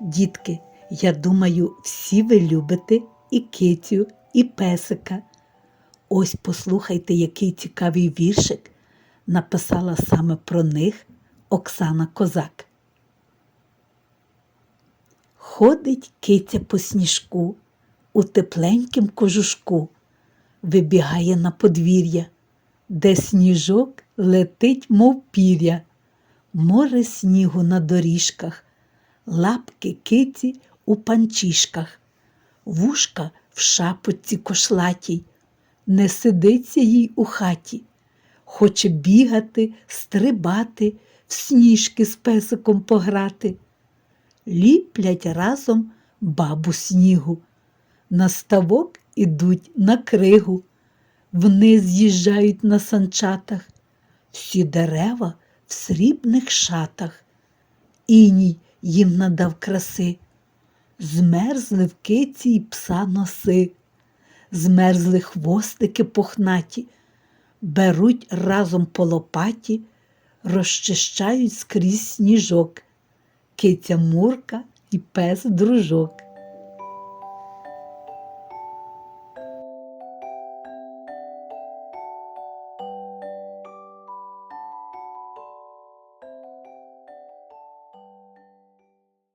Дітки, я думаю, всі ви любите і кицю, і песика. Ось послухайте, який цікавий віршик написала саме про них Оксана Козак. Ходить киця по сніжку у тепленькім кожушку, вибігає на подвір'я, де сніжок летить, мов пір'я, море снігу на доріжках, лапки киці у панчішках, вушка в шапочці кошлатій, не сидиться їй у хаті, хоче бігати, стрибати, в сніжки з песиком пограти. Ліплять разом бабу снігу, на ставок ідуть на кригу, вниз з'їжджають на санчатах, всі дерева в срібних шатах. Іній їм надав краси, змерзли в киці й пса носи, змерзли хвостики пухнаті, беруть разом по лопаті, розчищають скрізь сніжок, киця мурка і пес дружок.